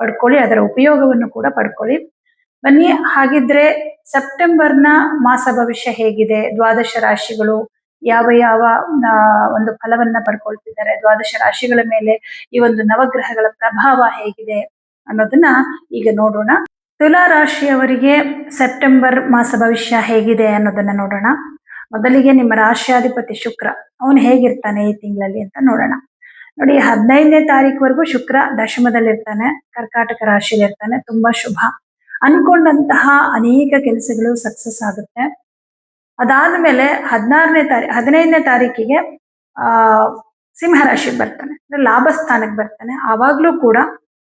ಪಡ್ಕೊಳ್ಳಿ, ಅದರ ಉಪಯೋಗವನ್ನು ಕೂಡ ಪಡ್ಕೊಳ್ಳಿ. ಬನ್ನಿ, ಹಾಗಿದ್ರೆ ಸೆಪ್ಟೆಂಬರ್ನ ಮಾಸ ಭವಿಷ್ಯ ಹೇಗಿದೆ? ದ್ವಾದಶ ರಾಶಿಗಳು ಯಾವ ಯಾವ ಒಂದು ಫಲವನ್ನ ಪಡ್ಕೊಳ್ತಿದ್ದಾರೆ? ದ್ವಾದಶ ರಾಶಿಗಳ ಮೇಲೆ ಈ ಒಂದು ನವಗ್ರಹಗಳ ಪ್ರಭಾವ ಹೇಗಿದೆ ಅನ್ನೋದನ್ನ ಈಗ ನೋಡೋಣ. ತುಲಾ ರಾಶಿಯವರಿಗೆ ಸೆಪ್ಟೆಂಬರ್ ಮಾಸ ಭವಿಷ್ಯ ಹೇಗಿದೆ ಅನ್ನೋದನ್ನ ನೋಡೋಣ. ಮೊದಲಿಗೆ ನಿಮ್ಮ ರಾಶಿಯಾಧಿಪತಿ ಶುಕ್ರ, ಅವನು ಹೇಗಿರ್ತಾನೆ ಈ ತಿಂಗಳಲ್ಲಿ ಅಂತ ನೋಡೋಣ. ನೋಡಿ, ಹದಿನೈದನೇ ತಾರೀಕುವರೆಗೂ ಶುಕ್ರ ದಶಮದಲ್ಲಿರ್ತಾನೆ, ಕರ್ಕಾಟಕ ರಾಶಿಯಲ್ಲಿ ಇರ್ತಾನೆ ತುಂಬಾ ಶುಭ. ಅನ್ಕೊಂಡಂತಹ ಅನೇಕ ಕೆಲಸಗಳು ಸಕ್ಸಸ್ ಆಗುತ್ತೆ. ಅದಾದ ಮೇಲೆ ಹದಿನಾರನೇ ತಾರೀ, ಹದಿನೈದನೇ ತಾರೀಕಿಗೆ, ಆ, ಸಿಂಹ ರಾಶಿಗೆ ಬರ್ತಾನೆ, ಅಂದ್ರೆ ಲಾಭ ಸ್ಥಾನಕ್ಕೆ ಬರ್ತಾನೆ. ಆವಾಗ್ಲೂ ಕೂಡ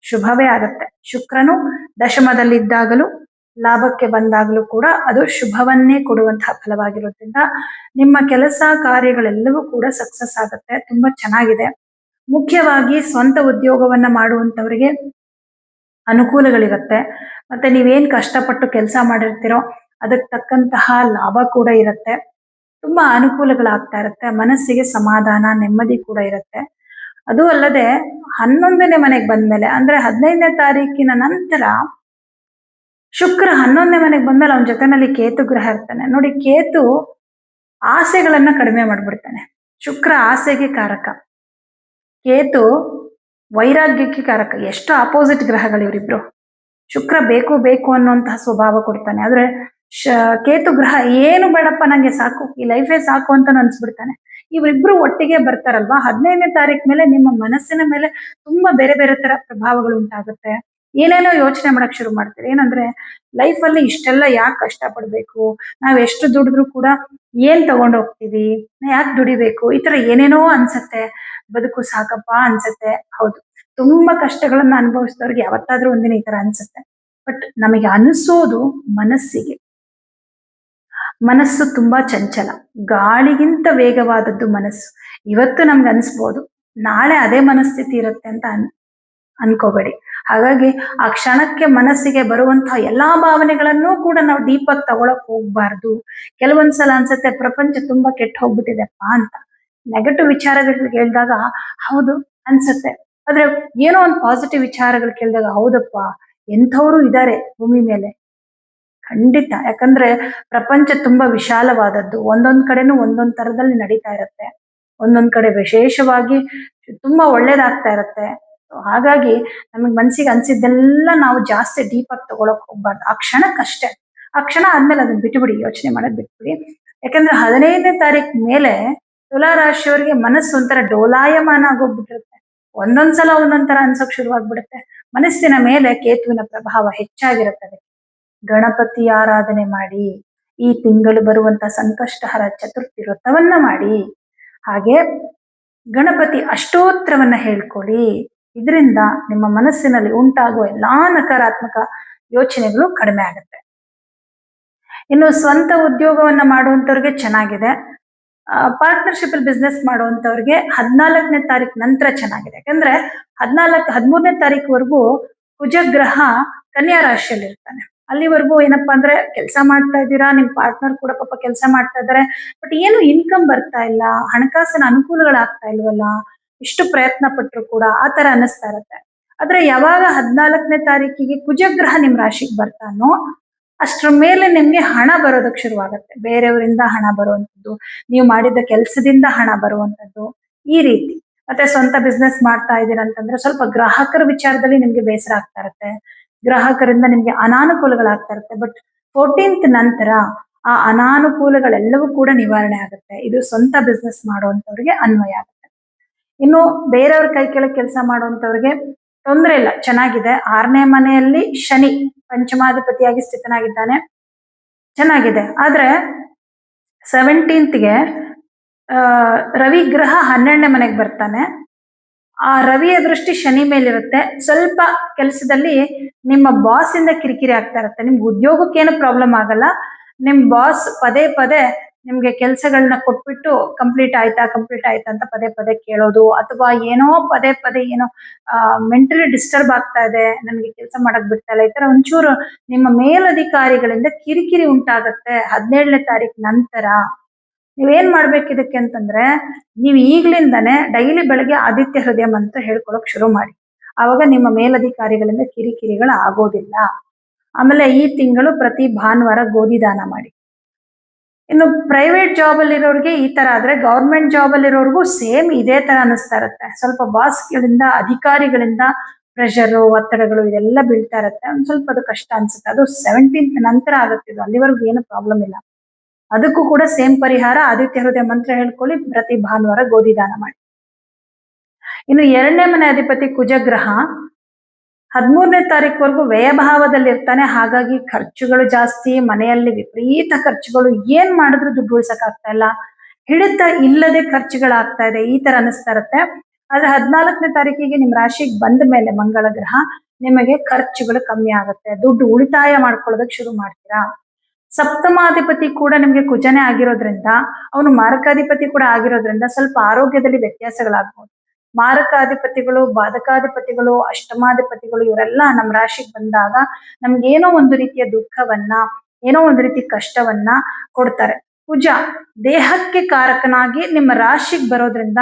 ಶುಭವೇ ಆಗುತ್ತೆ. ಶುಕ್ರನು ದಶಮದಲ್ಲಿದ್ದಾಗಲೂ, ಲಾಭಕ್ಕೆ ಬಂದಾಗಲೂ ಕೂಡ ಅದು ಶುಭವನ್ನೇ ಕೊಡುವಂತಹ ಫಲವಾಗಿರೋದ್ರಿಂದ ನಿಮ್ಮ ಕೆಲಸ ಕಾರ್ಯಗಳೆಲ್ಲವೂ ಕೂಡ ಸಕ್ಸಸ್ ಆಗುತ್ತೆ. ತುಂಬಾ ಚೆನ್ನಾಗಿದೆ. ಮುಖ್ಯವಾಗಿ ಸ್ವಂತ ಉದ್ಯೋಗವನ್ನ ಮಾಡುವಂತವರಿಗೆ ಅನುಕೂಲಗಳಿರುತ್ತೆ. ಮತ್ತೆ ನೀವೇನ್ ಕಷ್ಟಪಟ್ಟು ಕೆಲಸ ಮಾಡಿರ್ತೀರೋ ಅದಕ್ಕೆ ತಕ್ಕಂತಹ ಲಾಭ ಕೂಡ ಇರುತ್ತೆ. ತುಂಬಾ ಅನುಕೂಲಗಳಾಗ್ತಾ ಇರುತ್ತೆ. ಮನಸ್ಸಿಗೆ ಸಮಾಧಾನ, ನೆಮ್ಮದಿ ಕೂಡ ಇರುತ್ತೆ. ಅದು ಅಲ್ಲದೆ ಹನ್ನೊಂದನೇ ಮನೆಗೆ ಬಂದ್ಮೇಲೆ, ಅಂದ್ರೆ ಹದಿನೈದನೇ ತಾರೀಕಿನ ನಂತರ ಶುಕ್ರ ಹನ್ನೊಂದನೇ ಮನೆಗೆ ಬಂದ್ಮೇಲೆ ಅವನ ಜೊತೆನಲ್ಲಿ ಕೇತು ಗ್ರಹ ಇರ್ತಾನೆ. ನೋಡಿ, ಕೇತು ಆಸೆಗಳನ್ನ ಕಡಿಮೆ ಮಾಡ್ಬಿಡ್ತಾನೆ. ಶುಕ್ರ ಆಸೆಗೆ ಕಾರಕ. ಕೇತು ವೈರಾಗ್ಯಕ್ಕೆ ಕಾರಕ. ಎಷ್ಟು ಅಪೋಸಿಟ್ ಗ್ರಹಗಳು ಇವರಿಬ್ರು. ಶುಕ್ರ ಬೇಕು ಬೇಕು ಅನ್ನುವಂತಹ ಸ್ವಭಾವ ಕೊಡ್ತಾನೆ. ಆದ್ರೆ ಶ, ಕೇತು ಗ್ರಹ ಏನು ಬೇಡಪ್ಪ, ನಂಗೆ ಸಾಕು. ಈ ಲೈಫೇ ಸಾಕು ಅಂತ ಅನ್ಸ್ಬಿಡ್ತಾನೆ. ಇವರಿಬ್ರು ಒಟ್ಟಿಗೆ ಬರ್ತಾರಲ್ವಾ? ಹದಿನೈದನೇ ತಾರೀಕು ಮೇಲೆ ನಿಮ್ಮ ಮನಸ್ಸಿನ ಮೇಲೆ ತುಂಬಾ ಬೇರೆ ಬೇರೆ ತರ ಪ್ರಭಾವಗಳು ಉಂಟಾಗುತ್ತೆ. ಏನೇನೋ ಯೋಚನೆ ಮಾಡಕ್ ಶುರು ಮಾಡ್ತಾರೆ? ಏನಂದ್ರೆ ಲೈಫ್ ಅಲ್ಲಿ ಇಷ್ಟೆಲ್ಲ ಯಾಕೆ ಕಷ್ಟ ಪಡ್ಬೇಕು ನಾವ್ ಎಷ್ಟು ದುಡಿದ್ರು ಕೂಡ ಏನ್ ತಗೊಂಡ್ ಹೋಗ್ತೀವಿ? ಯಾಕೆ ದುಡಿಬೇಕು? ಈ ತರ ಏನೇನೋ ಅನ್ಸತ್ತೆ. ಬದುಕು ಸಾಕಪ್ಪ ಅನ್ಸತ್ತೆ. ಹೌದು. ತುಂಬಾ ಕಷ್ಟಗಳನ್ನ ಅನುಭವಿಸಿದವ್ರಿಗೆ ಯಾವತ್ತಾದ್ರೂ ಒಂದಿನ ಈ ತರ ಅನ್ಸತ್ತೆ. ಬಟ್ ನಮಗೆ ಅನಿಸೋದು ಮನಸ್ಸಿಗೆ. ಮನಸ್ಸು ತುಂಬಾ ಚಂಚಲ. ಗಾಳಿಗಿಂತ ವೇಗವಾದದ್ದು ಮನಸ್ಸು. ಇವತ್ತು ನಮ್ಗೆ ಅನಿಸ್ಬೋದು. ನಾಳೆ ಅದೇ ಮನಸ್ಥಿತಿ ಇರುತ್ತೆ ಅಂತ ಅನ್ಕೋಬೇಡಿ. ಹಾಗಾಗಿ ಆ ಕ್ಷಣಕ್ಕೆ ಮನಸ್ಸಿಗೆ ಬರುವಂತಹ ಎಲ್ಲಾ ಭಾವನೆಗಳನ್ನೂ ಕೂಡ ನಾವು ಡೀಪಾಗಿ ತಗೊಳಕ್ ಹೋಗ್ಬಾರ್ದು. ಕೆಲವೊಂದ್ಸಲ ಅನ್ಸುತ್ತೆ ಪ್ರಪಂಚ ತುಂಬಾ ಕೆಟ್ಟ ಹೋಗ್ಬಿಟ್ಟಿದೆಪ್ಪ ಅಂತ. ನೆಗೆಟಿವ್ ವಿಚಾರಗಳು ಕೇಳಿದಾಗ ಹೌದು ಅನ್ಸುತ್ತೆ. ಆದ್ರೆ ಏನೋ ಒಂದು ಪಾಸಿಟಿವ್ ವಿಚಾರಗಳು ಕೇಳಿದಾಗ ಹೌದಪ್ಪ, ಎಂಥವ್ರು ಇದ್ದಾರೆ ಭೂಮಿ ಮೇಲೆ? ಖಂಡಿತ. ಯಾಕಂದ್ರೆ ಪ್ರಪಂಚ ತುಂಬಾ ವಿಶಾಲವಾದದ್ದು. ಒಂದೊಂದ್ ಕಡೆನೂ ಒಂದೊಂದ್ ತರದಲ್ಲಿ ನಡೀತಾ ಇರುತ್ತೆ. ಒಂದೊಂದ್ ಕಡೆ ವಿಶೇಷವಾಗಿ ತುಂಬಾ ಒಳ್ಳೇದಾಗ್ತಾ ಇರುತ್ತೆ. ಹಾಗಾಗಿ ನಮಗೆ ಮನ್ಸಿಗೆ ಅನ್ಸಿದ್ದೆಲ್ಲ ನಾವು ಜಾಸ್ತಿ ಡೀಪ್ ಆಗಿ ತಗೊಳಕ್ ಹೋಗ್ಬಾರ್ದು. ಆ ಕ್ಷಣಕ್ಕಷ್ಟೇ ಆ ಕ್ಷಣ ಆದ್ಮೇಲೆ ಅದನ್ನ ಬಿಟ್ಬಿಡಿ, ಯೋಚನೆ ಮಾಡೋದು ಬಿಟ್ಬಿಡಿ. ಯಾಕಂದ್ರೆ ಹದಿನೈದನೇ ತಾರೀಕು ಮೇಲೆ ತುಲಾ ರಾಶಿಯವರಿಗೆ ಮನಸ್ಸು ಒಂಥರ ಡೋಲಾಯಮಾನ ಆಗೋಗ್ಬಿಟ್ಟಿರುತ್ತೆ. ಒಂದೊಂದ್ಸಲ ಒಂದೊಂದ್ ತರ ಅನ್ಸೋಕ್ ಶುರುವಾಗ್ಬಿಡುತ್ತೆ. ಮನಸ್ಸಿನ ಮೇಲೆ ಕೇತುವಿನ ಪ್ರಭಾವ ಹೆಚ್ಚಾಗಿರುತ್ತದೆ. ಗಣಪತಿ ಆರಾಧನೆ ಮಾಡಿ, ಈ ತಿಂಗಳು ಬರುವಂತ ಸಂಕಷ್ಟಹರ ಚತುರ್ಥಿ ವ್ರತವನ್ನ ಮಾಡಿ, ಹಾಗೆ ಗಣಪತಿ ಅಷ್ಟೋತ್ರವನ್ನ ಹೇಳ್ಕೊಳ್ಳಿ. ಇದರಿಂದ ನಿಮ್ಮ ಮನಸ್ಸಿನಲ್ಲಿ ಉಂಟಾಗುವ ಎಲ್ಲಾ ನಕಾರಾತ್ಮಕ ಯೋಚನೆಗಳು ಕಡಿಮೆ ಆಗುತ್ತೆ. ಇನ್ನು ಸ್ವಂತ ಉದ್ಯೋಗವನ್ನ ಮಾಡುವಂತವ್ರಿಗೆ ಚೆನ್ನಾಗಿದೆ. ಪಾರ್ಟ್ನರ್ಶಿಪ್ ಅಲ್ಲಿ ಬಿಸ್ನೆಸ್ ಮಾಡುವಂತವ್ರಿಗೆ ಹದಿನಾಲ್ಕನೇ ತಾರೀಕು ನಂತರ ಚೆನ್ನಾಗಿದೆ. ಯಾಕಂದ್ರೆ ಹದಿನಾಲ್ಕು, ಹದಿಮೂರನೇ ತಾರೀಕುವರೆಗೂ ಕುಜಗ್ರಹ ಕನ್ಯಾ ರಾಶಿಯಲ್ಲಿ ಇರ್ತಾನೆ. ಅಲ್ಲಿವರೆಗೂ ಏನಪ್ಪಾ ಅಂದ್ರೆ ಕೆಲಸ ಮಾಡ್ತಾ ಇದ್ದೀರಾ, ನಿಮ್ ಪಾರ್ಟ್ನರ್ ಕೂಡ ಪಾಪ ಕೆಲಸ ಮಾಡ್ತಾ ಇದ್ದಾರೆ. ಬಟ್ ಏನು ಇನ್ಕಮ್ ಬರ್ತಾ ಇಲ್ಲ, ಹಣಕಾಸಿನ ಅನುಕೂಲಗಳಾಗ್ತಾ ಇಲ್ವಲ್ಲ ಇಷ್ಟು ಪ್ರಯತ್ನ ಪಟ್ಟರು ಕೂಡ ಆ ತರ ಅನಿಸ್ತಾ ಇರತ್ತೆ. ಆದ್ರೆ ಯಾವಾಗ ಹದಿನಾಲ್ಕನೇ ತಾರೀಕಿಗೆ ಕುಜಗ್ರಹ ನಿಮ್ ರಾಶಿಗೆ ಬರ್ತಾನೋ ಅಷ್ಟರ ಮೇಲೆ ನಿಮ್ಗೆ ಹಣ ಬರೋದಕ್ಕೆ ಶುರುವಾಗತ್ತೆ. ಬೇರೆಯವರಿಂದ ಹಣ ಬರುವಂಥದ್ದು, ನೀವು ಮಾಡಿದ ಕೆಲಸದಿಂದ ಹಣ ಬರುವಂಥದ್ದು ಈ ರೀತಿ. ಮತ್ತೆ ಸ್ವಂತ ಬಿಸ್ನೆಸ್ ಮಾಡ್ತಾ ಅಂತಂದ್ರೆ ಸ್ವಲ್ಪ ಗ್ರಾಹಕರ ವಿಚಾರದಲ್ಲಿ ನಿಮ್ಗೆ ಬೇಸರ ಆಗ್ತಾ ಇರತ್ತೆ. ಗ್ರಾಹಕರಿಂದ ನಿಮ್ಗೆ ಅನಾನುಕೂಲಗಳಾಗ್ತಾ ಇರುತ್ತೆ. ಬಟ್ ಫೋರ್ಟೀನ್ತ್ ನಂತರ ಆ ಅನಾನುಕೂಲಗಳೆಲ್ಲವೂ ಕೂಡ ನಿವಾರಣೆ ಆಗುತ್ತೆ. ಇದು ಸ್ವಂತ ಬಿಸ್ನೆಸ್ ಮಾಡುವಂತವ್ರಿಗೆ ಅನ್ವಯ ಆಗುತ್ತೆ. ಇನ್ನು ಬೇರೆಯವ್ರ ಕೈ ಕೆಳ ಕೆಲಸ ಮಾಡುವಂತವ್ರಿಗೆ ತೊಂದರೆ ಇಲ್ಲ, ಚೆನ್ನಾಗಿದೆ. ಆರನೇ ಮನೆಯಲ್ಲಿ ಶನಿ ಪಂಚಮಾಧಿಪತಿಯಾಗಿ ಸ್ಥಿತನಾಗಿದ್ದಾನೆ. ಚೆನ್ನಾಗಿದೆ. ಆದ್ರೆ ಸೆವೆಂಟೀನ್ತ್ಗೆ ರವಿ ಗ್ರಹ ಹನ್ನೆರಡನೇ ಮನೆಗೆ ಬರ್ತಾನೆ. ಆ ರವಿಯ ದೃಷ್ಟಿ ಶನಿ ಮೇಲಿರುತ್ತೆ. ಸ್ವಲ್ಪ ಕೆಲಸದಲ್ಲಿ ನಿಮ್ಮ ಬಾಸ್ ಇಂದ ಕಿರಿಕಿರಿ ಆಗ್ತಾ ಇರುತ್ತೆ. ನಿಮ್ಗೆ ಉದ್ಯೋಗಕ್ಕೇನು ಪ್ರಾಬ್ಲಮ್ ಆಗಲ್ಲ. ನಿಮ್ ಬಾಸ್ ಪದೇ ಪದೇ ನಿಮ್ಗೆ ಕೆಲಸಗಳನ್ನ ಕೊಟ್ಬಿಟ್ಟು ಕಂಪ್ಲೀಟ್ ಆಯ್ತಾ ಕಂಪ್ಲೀಟ್ ಆಯ್ತಾ ಅಂತ ಪದೇ ಪದೇ ಕೇಳೋದು ಅಥವಾ ಏನೋ ಪದೇ ಪದೇ ಏನೋ ಮೆಂಟಲಿ ಡಿಸ್ಟರ್ಬ್ ಆಗ್ತಾ ಇದೆ ನನಗೆ ಕೆಲಸ ಮಾಡಕ್ ಬಿಡ್ತಾ ಇಲ್ಲ, ಈ ತರ ಒಂಚೂರು ನಿಮ್ಮ ಮೇಲಧಿಕಾರಿಗಳಿಂದ ಕಿರಿಕಿರಿ ಉಂಟಾಗತ್ತೆ ಹದಿನೇಳನೇ ತಾರೀಕು ನಂತರ. ನೀವೇನ್ ಮಾಡ್ಬೇಕು ಇದಕ್ಕೆ ಅಂತಂದ್ರೆ, ನೀವು ಈಗ್ಲಿಂದಾನೆ ಡೈಲಿ ಬೆಳಗ್ಗೆ ಆದಿತ್ಯ ಹೃದಯ ಮಂತ್ರ ಹೇಳ್ಕೊಳಕ್ ಶುರು ಮಾಡಿ. ಅವಾಗ ನಿಮ್ಮ ಮೇಲಧಿಕಾರಿಗಳಿಂದ ಕಿರಿಕಿರಿಗಳು ಆಗೋದಿಲ್ಲ. ಆಮೇಲೆ ಈ ತಿಂಗಳು ಪ್ರತಿ ಭಾನುವಾರ ಗೋಧಿ ದಾನ ಮಾಡಿ. ಇನ್ನು ಪ್ರೈವೇಟ್ ಜಾಬ್ ಅಲ್ಲಿ ಇರೋರಿಗೆ ಈ ತರ ಆದ್ರೆ ಗೌರ್ಮೆಂಟ್ ಜಾಬ್ ಅಲ್ಲಿ ಇರೋರ್ಗೂ ಸೇಮ್ ಇದೇ ತರ ಅನಿಸ್ತಾ ಇರುತ್ತೆ. ಸ್ವಲ್ಪ ಬಾಸ್ಗಳಿಂದ ಅಧಿಕಾರಿಗಳಿಂದ ಪ್ರೆಷರು ಒತ್ತಡಗಳು ಇದೆಲ್ಲ ಬೀಳ್ತಾ ಇರುತ್ತೆ. ಒಂದ್ ಸ್ವಲ್ಪ ಅದು ಕಷ್ಟ ಅನ್ಸುತ್ತೆ. ಅದು ಸೆವೆಂಟೀನ್ತ್ ನಂತರ ಆಗುತ್ತೆ ಇದು. ಅಲ್ಲಿವರೆಗೂ ಏನು ಪ್ರಾಬ್ಲಮ್ ಇಲ್ಲ. ಅದಕ್ಕೂ ಕೂಡ ಸೇಮ್ ಪರಿಹಾರ ಆದಿತ್ಯ ಹೃದಯ ಮಂತ್ರ ಹೇಳ್ಕೊಳ್ಳಿ. ಪ್ರತಿ ಭಾನುವಾರ ಗೋಧಿ ದಾನ ಮಾಡಿ. ಇನ್ನು ಎರಡನೇ ಮನೆ ಅಧಿಪತಿ ಕುಜಗ್ರಹ. ಹದಿಮೂರನೇ ತಾರೀಕುವರೆಗೂ ವ್ಯಯಭಾವದಲ್ಲಿ ಇರ್ತಾನೆ ಹಾಗಾಗಿ ಖರ್ಚುಗಳು ಜಾಸ್ತಿ, ಮನೆಯಲ್ಲಿ ವಿಪರೀತ ಖರ್ಚುಗಳು. ಏನ್ ಮಾಡಿದ್ರು ದುಡ್ಡು ಉಳ್ಸಕ್ ಆಗ್ತಾ ಇಲ್ಲ. ಹಿಡಿತ ಇಲ್ಲದೆ ಖರ್ಚುಗಳಾಗ್ತಾ ಇದೆ. ಈ ತರ ಅನಿಸ್ತಾ ಇರುತ್ತೆ. ಆದ್ರೆ ಹದಿನಾಲ್ಕನೇ ತಾರೀಕಿಗೆ ನಿಮ್ ರಾಶಿಗೆ ಬಂದ ಮೇಲೆ ಮಂಗಳ ಗ್ರಹ ನಿಮಗೆ ಖರ್ಚುಗಳು ಕಮ್ಮಿ ಆಗುತ್ತೆ. ದುಡ್ಡು ಉಳಿತಾಯ ಮಾಡ್ಕೊಳ್ಳೋದಕ್ಕೆ ಶುರು ಮಾಡ್ತೀರಾ. ಸಪ್ತಮಾಧಿಪತಿ ಕೂಡ ನಿಮ್ಗೆ ಕುಜನೆ ಆಗಿರೋದ್ರಿಂದ, ಅವನು ಮಾರಕಾಧಿಪತಿ ಕೂಡ ಆಗಿರೋದ್ರಿಂದ ಸ್ವಲ್ಪ ಆರೋಗ್ಯದಲ್ಲಿ ವ್ಯತ್ಯಾಸಗಳಾಗ್ಬೋದು. ಮಾರಕಾಧಿಪತಿಗಳು, ಬಾಧಕಾಧಿಪತಿಗಳು, ಅಷ್ಟಮಾಧಿಪತಿಗಳು, ಇವರೆಲ್ಲ ನಮ್ಮ ರಾಶಿಗೆ ಬಂದಾಗ ನಮ್ಗೆ ಏನೋ ಒಂದು ರೀತಿಯ ದುಃಖವನ್ನ, ಏನೋ ಒಂದು ರೀತಿ ಕಷ್ಟವನ್ನ ಕೊಡ್ತಾರೆ. ಕುಜ ದೇಹಕ್ಕೆ ಕಾರಕನಾಗಿ ನಿಮ್ಮ ರಾಶಿಗೆ ಬರೋದ್ರಿಂದ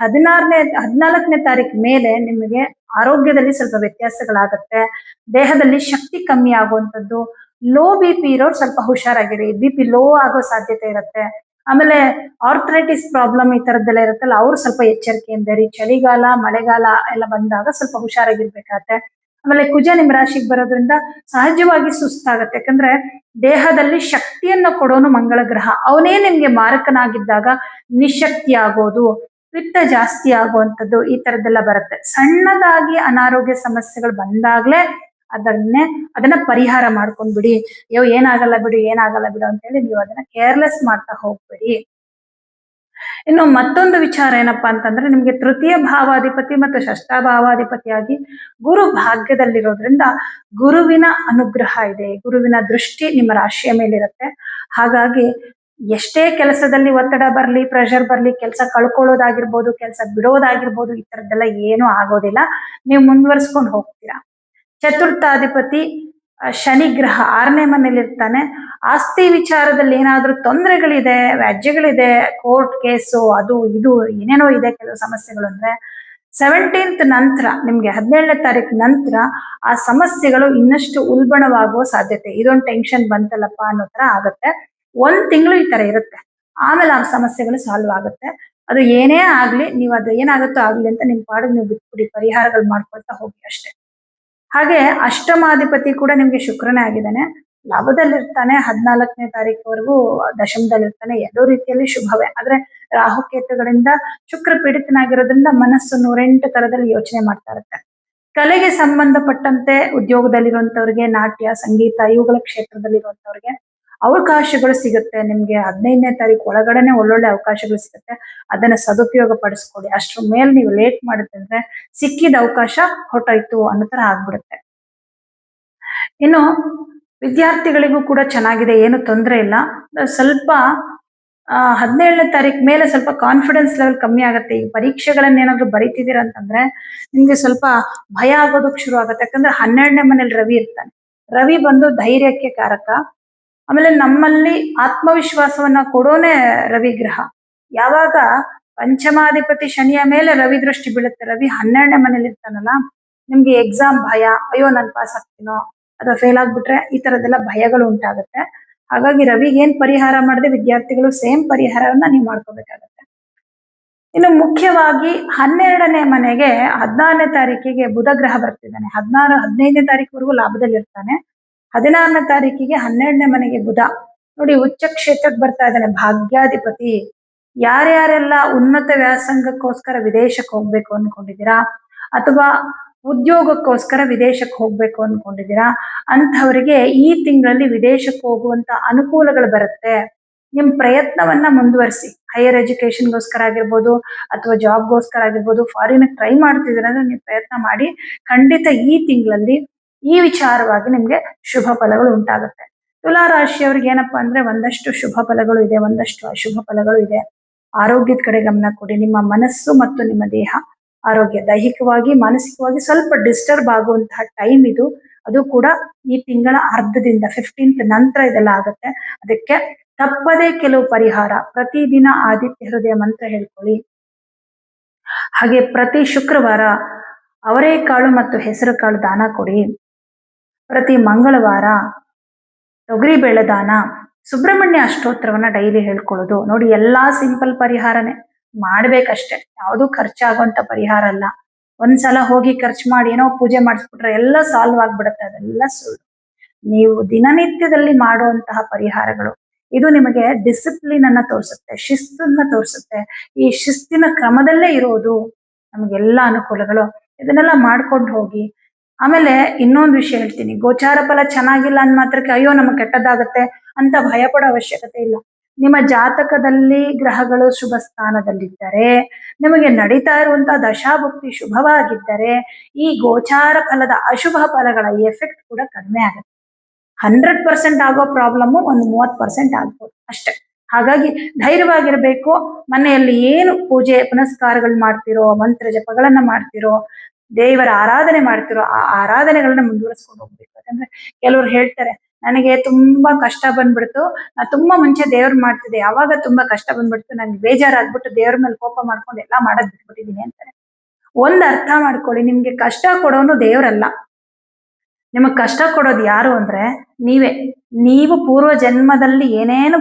ಹದಿನಾರನೇ, ಹದಿನಾಲ್ಕನೇ ತಾರೀಕು ಮೇಲೆ ನಿಮಗೆ ಆರೋಗ್ಯದಲ್ಲಿ ಸ್ವಲ್ಪ ವ್ಯತ್ಯಾಸಗಳಾಗತ್ತೆ. ದೇಹದಲ್ಲಿ ಶಕ್ತಿ ಕಮ್ಮಿ ಆಗುವಂಥದ್ದು. ಲೋ ಬಿ ಪಿ ಇರೋರು ಸ್ವಲ್ಪ ಹುಷಾರಾಗಿರಿ. ಬಿ ಪಿ ಲೋ ಆಗೋ ಸಾಧ್ಯತೆ ಇರುತ್ತೆ. ಆಮೇಲೆ ಆರ್ಥರೈಟಿಸ್ ಪ್ರಾಬ್ಲಮ್ ಈ ತರದ್ದೆಲ್ಲ ಇರುತ್ತಲ್ಲ, ಅವ್ರು ಸ್ವಲ್ಪ ಎಚ್ಚರಿಕೆಯಿಂದ ರೀ ಚಳಿಗಾಲ, ಮಳೆಗಾಲ ಎಲ್ಲ ಬಂದಾಗ ಸ್ವಲ್ಪ ಹುಷಾರಾಗಿರ್ಬೇಕಾಗತ್ತೆ. ಆಮೇಲೆ ಕುಜ ನಿಮ್ಮ ರಾಶಿಗೆ ಬರೋದ್ರಿಂದ ಸಹಜವಾಗಿ ಸುಸ್ತಾಗತ್ತೆ. ಯಾಕಂದ್ರೆ ದೇಹದಲ್ಲಿ ಶಕ್ತಿಯನ್ನ ಕೊಡೋನು ಮಂಗಳ ಗ್ರಹ. ಅವನೇ ನಿಮ್ಗೆ ಮಾರಕನಾಗಿದ್ದಾಗ ನಿಶಕ್ತಿ ಆಗೋದು, ಪಿತ್ತ ಜಾಸ್ತಿ ಆಗುವಂಥದ್ದು ಈ ತರದ್ದೆಲ್ಲ ಬರುತ್ತೆ. ಸಣ್ಣದಾಗಿ ಅನಾರೋಗ್ಯ ಸಮಸ್ಯೆಗಳು ಬಂದಾಗ್ಲೇ ಅದನ್ನೇ ಅದನ್ನ ಪರಿಹಾರ ಮಾಡ್ಕೊಂಡ್ಬಿಡಿ ಅಯ್ಯೋ, ಏನಾಗಲ್ಲ ಬಿಡು ಏನಾಗಲ್ಲ ಬಿಡು ಅಂತ ಹೇಳಿ ನೀವು ಅದನ್ನ ಕೇರ್ಲೆಸ್ ಮಾಡ್ತಾ ಹೋಗ್ಬೇಡಿ. ಇನ್ನು ಮತ್ತೊಂದು ವಿಚಾರ ಏನಪ್ಪಾ ಅಂತಂದ್ರೆ ನಿಮ್ಗೆ ತೃತೀಯ ಭಾವಾಧಿಪತಿ ಮತ್ತು ಷಷ್ಠಭಾವಾಧಿಪತಿಯಾಗಿ ಗುರು ಭಾಗ್ಯದಲ್ಲಿರೋದ್ರಿಂದ ಗುರುವಿನ ಅನುಗ್ರಹ ಇದೆ. ಗುರುವಿನ ದೃಷ್ಟಿ ನಿಮ್ಮ ರಾಶಿಯ ಮೇಲಿರುತ್ತೆ. ಹಾಗಾಗಿ ಎಷ್ಟೇ ಕೆಲಸದಲ್ಲಿ ಒತ್ತಡ ಬರ್ಲಿ ಪ್ರೆಷರ್ ಬರ್ಲಿ, ಕೆಲಸ ಕಳ್ಕೊಳ್ಳೋದಾಗಿರ್ಬೋದು, ಕೆಲಸ ಬಿಡೋದಾಗಿರ್ಬೋದು, ಈ ತರದ್ದೆಲ್ಲ ಏನೂ ಆಗೋದಿಲ್ಲ. ನೀವು ಮುಂದುವರ್ಸ್ಕೊಂಡು ಹೋಗ್ತೀರಾ. ಚತುರ್ಥಾಧಿಪತಿ ಶನಿ ಗ್ರಹ ಆರನೇ ಮನೇಲಿ ಇರ್ತಾನೆ ಆಸ್ತಿ ವಿಚಾರದಲ್ಲಿ ಏನಾದರೂ ತೊಂದರೆಗಳಿದೆ, ವ್ಯಾಜ್ಯಗಳಿದೆ, ಕೋರ್ಟ್ ಕೇಸು, ಅದು ಇದು, ಏನೇನೋ ಇದೆ ಕೆಲವು ಸಮಸ್ಯೆಗಳು ಅಂದ್ರೆ ಸೆವೆಂಟೀನ್ತ್ ನಂತರ, ನಿಮ್ಗೆ ಹದಿನೇಳನೇ ತಾರೀಕು ನಂತರ ಆ ಸಮಸ್ಯೆಗಳು ಇನ್ನಷ್ಟು ಉಲ್ಬಣವಾಗುವ ಸಾಧ್ಯತೆ. ಇದೊಂದು ಟೆನ್ಷನ್ ಬಂತಲ್ಲಪ್ಪ ಅನ್ನೋ ತರ ಆಗುತ್ತೆ. ಒಂದ್ ತಿಂಗಳು ಈ ತರ ಇರುತ್ತೆ. ಆಮೇಲೆ ಆ ಸಮಸ್ಯೆಗಳು ಸಾಲ್ವ್ ಆಗುತ್ತೆ. ಅದು ಏನೇ ಆಗ್ಲಿ, ನೀವು ಅದು ಏನಾಗುತ್ತೋ ಆಗ್ಲಿ ಅಂತ ನಿಮ್ ಪಾಡಿಗೆ ನೀವು ಬಿಟ್ಬಿಡಿ, ಪರಿಹಾರಗಳು ಮಾಡ್ಕೊಳ್ತಾ ಹೋಗಿ ಅಷ್ಟೇ. ಹಾಗೆ ಅಷ್ಟಮಾಧಿಪತಿ ಕೂಡ ನಿಮ್ಗೆ ಶುಕ್ರನೇ ಆಗಿದ್ದಾನೆ. ಲಾಭದಲ್ಲಿರ್ತಾನೆ, ಹದಿನಾಲ್ಕನೇ ತಾರೀಕುವರೆಗೂ ದಶಮದಲ್ಲಿರ್ತಾನೆ, ಎರಡೂ ರೀತಿಯಲ್ಲಿ ಶುಭವೇ. ಆದ್ರೆ ರಾಹುಕೇತುಗಳಿಂದ ಶುಕ್ರ ಪೀಡಿತನಾಗಿರೋದ್ರಿಂದ ಮನಸ್ಸು ನೂರೆಂಟು ತರದಲ್ಲಿ ಯೋಚನೆ ಮಾಡ್ತಾ ಇರುತ್ತೆ. ಕಲೆಗೆ ಸಂಬಂಧಪಟ್ಟಂತೆ ಉದ್ಯೋಗದಲ್ಲಿರುವಂತವ್ರಿಗೆ, ನಾಟ್ಯ, ಸಂಗೀತ ಇವುಗಳ ಕ್ಷೇತ್ರದಲ್ಲಿರುವಂತವ್ರಿಗೆ ಅವಕಾಶಗಳು ಸಿಗುತ್ತೆ. ನಿಮ್ಗೆ ಹದಿನೈದನೇ ತಾರೀಕು ಒಳಗಡೆನೆ ಒಳ್ಳೊಳ್ಳೆ ಅವಕಾಶಗಳು ಸಿಗುತ್ತೆ. ಅದನ್ನ ಸದುಪಯೋಗ ಪಡಿಸ್ಕೊಡಿ ಅಷ್ಟ್ರ ಮೇಲೆ ನೀವು ಲೇಟ್ ಮಾಡಿದ್ರೆ ಸಿಕ್ಕಿದ ಅವಕಾಶ ಹೊಟ್ಟೋಯ್ತು ಅನ್ನೋ ತರ ಆಗ್ಬಿಡುತ್ತೆ. ಇನ್ನು ವಿದ್ಯಾರ್ಥಿಗಳಿಗೂ ಕೂಡ ಚೆನ್ನಾಗಿದೆ. ಏನು ತೊಂದರೆ ಇಲ್ಲ. ಸ್ವಲ್ಪ ಹದಿನೇಳನೇ ತಾರೀಕು ಮೇಲೆ ಸ್ವಲ್ಪ ಕಾನ್ಫಿಡೆನ್ಸ್ ಲೆವೆಲ್ ಕಮ್ಮಿ ಆಗುತ್ತೆ. ಈ ಪರೀಕ್ಷೆಗಳನ್ನ ಏನಾದ್ರು ಅಂತಂದ್ರೆ ನಿಮ್ಗೆ ಸ್ವಲ್ಪ ಭಯ ಆಗೋದಕ್ಕೆ ಶುರು ಆಗುತ್ತೆ. ಯಾಕಂದ್ರೆ ಹನ್ನೆರಡನೇ ಮನೇಲಿ ರವಿ ಇರ್ತಾನೆ. ರವಿ ಬಂದು ಧೈರ್ಯಕ್ಕೆ ಕಾರಕ. ಆಮೇಲೆ ನಮ್ಮಲ್ಲಿ ಆತ್ಮವಿಶ್ವಾಸವನ್ನ ಕೊಡೋನೆ ರವಿ ಗ್ರಹ ಯಾವಾಗ ಪಂಚಮಾಧಿಪತಿ ಶನಿಯ ಮೇಲೆ ರವಿ ದೃಷ್ಟಿ ಬೀಳುತ್ತೆ, ರವಿ ಹನ್ನೆರಡನೇ ಮನೇಲಿ ಇರ್ತಾನಲ್ಲ, ನಿಮ್ಗೆ ಎಕ್ಸಾಮ್ ಭಯ, ಅಯ್ಯೋ ನಾನು ಪಾಸ್ ಆಗ್ತೀನೋ, ಅಥವಾ ಫೇಲ್ ಆಗ್ಬಿಟ್ರೆ ಈ ತರದೆಲ್ಲ ಭಯಗಳು ಉಂಟಾಗುತ್ತೆ. ಹಾಗಾಗಿ ರವಿಗೆ ಏನ್ ಪರಿಹಾರ ಮಾಡಿದೆ, ವಿದ್ಯಾರ್ಥಿಗಳು ಸೇಮ್ ಪರಿಹಾರವನ್ನ ನೀವು ಮಾಡ್ಕೋಬೇಕಾಗತ್ತೆ. ಇನ್ನು ಮುಖ್ಯವಾಗಿ ಹನ್ನೆರಡನೇ ಮನೆಗೆ ಹದಿನಾರನೇ ತಾರೀಕಿಗೆ ಬುಧ ಗ್ರಹ ಬರ್ತಿದ್ದಾನೆ. ಹದಿನಾರು, ಹದಿನೈದನೇ ತಾರೀಕುವರೆಗೂ ಲಾಭದಲ್ಲಿ ಇರ್ತಾನೆ ಹದಿನಾರನೇ ತಾರೀಕಿಗೆ ಹನ್ನೆರಡನೇ ಮನೆಗೆ ಬುಧ. ನೋಡಿ, ಉಚ್ಚ ಕ್ಷೇತ್ರಕ್ಕೆ ಬರ್ತಾ ಇದ್ದಾನೆ, ಭಾಗ್ಯಾಧಿಪತಿ. ಯಾರ್ಯಾರೆಲ್ಲ ಉನ್ನತ ವ್ಯಾಸಂಗಕ್ಕೋಸ್ಕರ ವಿದೇಶಕ್ಕೆ ಹೋಗ್ಬೇಕು ಅನ್ಕೊಂಡಿದ್ದೀರಾ? ಅಥವಾ ಉದ್ಯೋಗಕ್ಕೋಸ್ಕರ ವಿದೇಶಕ್ಕೆ ಹೋಗ್ಬೇಕು ಅನ್ಕೊಂಡಿದ್ದೀರಾ? ಅಂಥವರಿಗೆ ಈ ತಿಂಗಳಲ್ಲಿ ವಿದೇಶಕ್ಕೆ ಹೋಗುವಂತ ಅನುಕೂಲಗಳು ಬರುತ್ತೆ. ನಿಮ್ ಪ್ರಯತ್ನವನ್ನ ಮುಂದುವರಿಸಿ. ಹೈಯರ್ ಎಜುಕೇಶನ್ಗೋಸ್ಕರ ಆಗಿರ್ಬೋದು, ಅಥವಾ ಜಾಬ್ಗೋಸ್ಕರ ಆಗಿರ್ಬೋದು ಫಾರಿನ್ ಟ್ರೈ ಮಾಡ್ತಿದ್ದೀರ ಅಂದ್ರೆ ನೀವು ಪ್ರಯತ್ನ ಮಾಡಿ, ಖಂಡಿತ ಈ ತಿಂಗಳಲ್ಲಿ ಈ ವಿಚಾರವಾಗಿ ನಿಮ್ಗೆ ಶುಭ ಫಲಗಳು ಉಂಟಾಗುತ್ತೆ. ತುಲಾ ರಾಶಿಯವ್ರಿಗೆ ಏನಪ್ಪಾ ಅಂದ್ರೆ ಒಂದಷ್ಟು ಶುಭ ಫಲಗಳು ಇದೆ, ಒಂದಷ್ಟು ಅಶುಭ ಫಲಗಳು ಇದೆ. ಆರೋಗ್ಯದ ಕಡೆ ಗಮನ ಕೊಡಿ. ನಿಮ್ಮ ಮನಸ್ಸು ಮತ್ತು ನಿಮ್ಮ ದೇಹ ಆರೋಗ್ಯ, ದೈಹಿಕವಾಗಿ, ಮಾನಸಿಕವಾಗಿ ಸ್ವಲ್ಪ ಡಿಸ್ಟರ್ಬ್ ಆಗುವಂತಹ ಟೈಮ್ ಇದು. ಅದು ಕೂಡ ಈ ತಿಂಗಳ ಅರ್ಧದಿಂದ ಫಿಫ್ಟೀನ್ತ್ ನಂತರ ಇದೆಲ್ಲ ಆಗುತ್ತೆ. ಅದಕ್ಕೆ ತಪ್ಪದೇ ಕೆಲವು ಪರಿಹಾರ. ಪ್ರತಿದಿನ ಆದಿತ್ಯ ಹೃದಯ ಮಂತ್ರ ಹೇಳ್ಕೊಳ್ಳಿ. ಹಾಗೆ ಪ್ರತಿ ಶುಕ್ರವಾರ ಅವರೇಕಾಳು ಮತ್ತು ಹೆಸರು ಕಾಳು ದಾನ ಕೊಡಿ. ಪ್ರತಿ ಮಂಗಳವಾರ ತೊಗರಿಬೇಳೆ ದಾನ ಸುಬ್ರಹ್ಮಣ್ಯ ಅಷ್ಟೋತ್ತರವನ್ನ ಡೈಲಿ ಹೇಳ್ಕೊಳ್ಳೋದು. ನೋಡಿ, ಎಲ್ಲಾ ಸಿಂಪಲ್ ಪರಿಹಾರನೇ. ಮಾಡ್ಬೇಕಷ್ಟೆ. ಯಾವುದು ಖರ್ಚಾಗುವಂತ ಪರಿಹಾರ ಅಲ್ಲ. ಒಂದ್ಸಲ ಹೋಗಿ ಖರ್ಚು ಮಾಡಿ ಏನೋ ಪೂಜೆ ಮಾಡಿಸ್ಬಿಟ್ರೆ ಎಲ್ಲ ಸಾಲ್ವ್ ಆಗ್ಬಿಡುತ್ತೆ. ಅದೆಲ್ಲ ಸುಳ್ಳು. ನೀವು ದಿನನಿತ್ಯದಲ್ಲಿ ಮಾಡುವಂತಹ ಪರಿಹಾರಗಳು. ಇದು ನಿಮಗೆ ಡಿಸಿಪ್ಲಿನ್ ಅನ್ನ ತೋರಿಸುತ್ತೆ, ಶಿಸ್ತನ್ನ ತೋರಿಸುತ್ತೆ. ಈ ಶಿಸ್ತಿನ ಕ್ರಮದಲ್ಲೇ ಇರೋದು ನಮಗೆಲ್ಲ ಅನುಕೂಲಗಳು. ಇದನ್ನೆಲ್ಲ ಮಾಡ್ಕೊಂಡು ಹೋಗಿ ಆಮೇಲೆ ಇನ್ನೊಂದು ವಿಷಯ ಹೇಳ್ತೀನಿ. ಗೋಚಾರ ಫಲ ಚೆನ್ನಾಗಿಲ್ಲ ಅಂದ ಮಾತ್ರಕ್ಕೆ ಅಯ್ಯೋ ನಮಗೆ ಕೆಟ್ಟದಾಗತ್ತೆ ಅಂತ ಭಯ ಪಡೋ ಅವಶ್ಯಕತೆ ಇಲ್ಲ. ನಿಮ್ಮ ಜಾತಕದಲ್ಲಿ ಗ್ರಹಗಳು ಶುಭ ಸ್ಥಾನದಲ್ಲಿದ್ದರೆ, ನಿಮಗೆ ನಡೀತಾ ಇರುವಂತಹ ದಶಾಭುಕ್ತಿ ಶುಭವಾಗಿದ್ದರೆ, ಈ ಗೋಚಾರ ಫಲದ ಅಶುಭ ಫಲಗಳ ಎಫೆಕ್ಟ್ ಕೂಡ ಕಡಿಮೆ ಆಗುತ್ತೆ. ಹಂಡ್ರೆಡ್ ಪರ್ಸೆಂಟ್ ಆಗೋ ಪ್ರಾಬ್ಲಮ್ ಒಂದು ಮೂವತ್ ಪರ್ಸೆಂಟ್ ಆಗ್ಬೋದು ಅಷ್ಟೇ. ಹಾಗಾಗಿ ಧೈರ್ಯವಾಗಿರ್ಬೇಕು. ಮನೆಯಲ್ಲಿ ಏನು ಪೂಜೆ ಪುನಸ್ಕಾರಗಳು ಮಾಡ್ತಿರೋ, ಮಂತ್ರ ಜಪಗಳನ್ನ ಮಾಡ್ತಿರೋ ದೇವರ ಆರಾಧನೆ ಮಾಡ್ತಿರೋ ಆ ಆರಾಧನೆಗಳನ್ನ ಮುಂದುವರಿಸ್ಕೊಂಡು ಹೋಗ್ಬೇಕು. ಯಾಕಂದ್ರೆ ಕೆಲವ್ರು ಹೇಳ್ತಾರೆ, ನನಗೆ ತುಂಬಾ ಕಷ್ಟ ಬಂದ್ಬಿಡ್ತು, ನಾ ತುಂಬಾ ಮುಂಚೆ ದೇವ್ರು ಮಾಡ್ತಿದ್ದೆ, ಯಾವಾಗ ತುಂಬಾ ಕಷ್ಟ ಬಂದ್ಬಿಡ್ತು ನನ್ಗೆ ಬೇಜಾರಾಗ್ಬಿಟ್ಟು ದೇವ್ರ ಮೇಲೆ ಕೋಪ ಮಾಡ್ಕೊಂಡು ಎಲ್ಲಾ ಮಾಡೋದ್ ಬಿಟ್ಬಿಟ್ಟಿದೀನಿ ಅಂತಾರೆ. ಒಂದ್ ಅರ್ಥ ಮಾಡ್ಕೊಳ್ಳಿ, ನಿಮ್ಗೆ ಕಷ್ಟ ಕೊಡೋನು ದೇವ್ರಲ್ಲ. ನಿಮಗ್ ಕಷ್ಟ ಕೊಡೋದು ಯಾರು ಅಂದ್ರೆ ನೀವೇ. ನೀವು ಪೂರ್ವ ಜನ್ಮದಲ್ಲಿ ಏನೇನು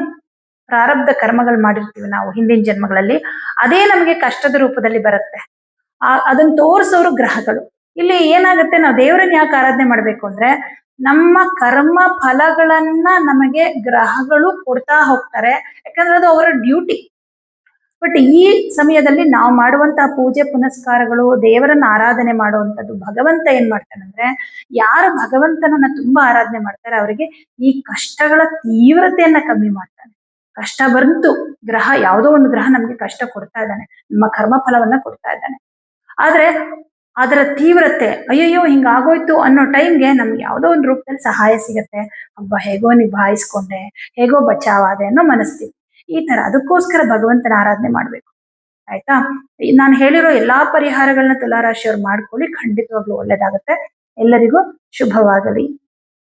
ಪ್ರಾರಬ್ಧ ಕರ್ಮಗಳು ಮಾಡಿರ್ತೀವಿ ನಾವು ಹಿಂದಿನ ಜನ್ಮಗಳಲ್ಲಿ, ಅದೇ ನಮಗೆ ಕಷ್ಟದ ರೂಪದಲ್ಲಿ ಬರುತ್ತೆ. ಆ ಅದನ್ನ ತೋರಿಸೋರು ಗ್ರಹಗಳು. ಇಲ್ಲಿ ಏನಾಗುತ್ತೆ? ನಾವು ದೇವರನ್ನ ಯಾಕೆ ಆರಾಧನೆ ಮಾಡ್ಬೇಕು ಅಂದ್ರೆ, ನಮ್ಮ ಕರ್ಮ ಫಲಗಳನ್ನ ನಮಗೆ ಗ್ರಹಗಳು ಕೊಡ್ತಾ ಹೋಗ್ತಾರೆ. ಯಾಕಂದ್ರೆ ಅದು ಅವರ ಡ್ಯೂಟಿ. ಬಟ್ ಈ ಸಮಯದಲ್ಲಿ ನಾವು ಮಾಡುವಂತಹ ಪೂಜೆ ಪುನಸ್ಕಾರಗಳು, ದೇವರನ್ನ ಆರಾಧನೆ ಮಾಡುವಂತದ್ದು ಭಗವಂತ ಏನ್ ಮಾಡ್ತಾನಂದ್ರೆ ಯಾರು ಭಗವಂತನನ್ನ ತುಂಬಾ ಆರಾಧನೆ ಮಾಡ್ತಾರೆ, ಅವರಿಗೆ ಈ ಕಷ್ಟಗಳ ತೀವ್ರತೆಯನ್ನ ಕಮ್ಮಿ ಮಾಡ್ತಾನೆ. ಕಷ್ಟ ಬಂತು, ಗ್ರಹ ಯಾವುದೋ ಒಂದು ಗ್ರಹ ನಮ್ಗೆ ಕಷ್ಟ ಕೊಡ್ತಾ ಇದ್ದಾನೆ. ನಮ್ಮ ಕರ್ಮ ಫಲವನ್ನ ಕೊಡ್ತಾ ಇದ್ದಾನೆ. ಆದ್ರೆ ಅದರ ತೀವ್ರತೆ, ಅಯ್ಯಯ್ಯೋ ಹಿಂಗಾಗೋಯ್ತು ಅನ್ನೋ ಟೈಮ್ಗೆ ನಮ್ಗೆ ಯಾವುದೋ ಒಂದು ರೂಪದಲ್ಲಿ ಸಹಾಯ ಸಿಗತ್ತೆ. ಅಬ್ಬ, ಹೇಗೋ ನಿಭಾಯಿಸ್ಕೊಂಡೆ, ಹೇಗೋ ಬಚಾವಾದೆ ಅನ್ನೋ ಮನಸ್ಥಿತಿ. ಈ ತರ ಅದಕ್ಕೋಸ್ಕರ ಭಗವಂತನ ಆರಾಧನೆ ಮಾಡ್ಬೇಕು. ಆಯ್ತಾ? ನಾನು ಹೇಳಿರೋ ಎಲ್ಲಾ ಪರಿಹಾರಗಳನ್ನ ತುಲಾರಾಶಿಯವ್ರು ಮಾಡ್ಕೊಳ್ಳಿ, ಖಂಡಿತವಾಗ್ಲೂ ಒಳ್ಳೇದಾಗತ್ತೆ. ಎಲ್ಲರಿಗೂ ಶುಭವಾಗಲಿ.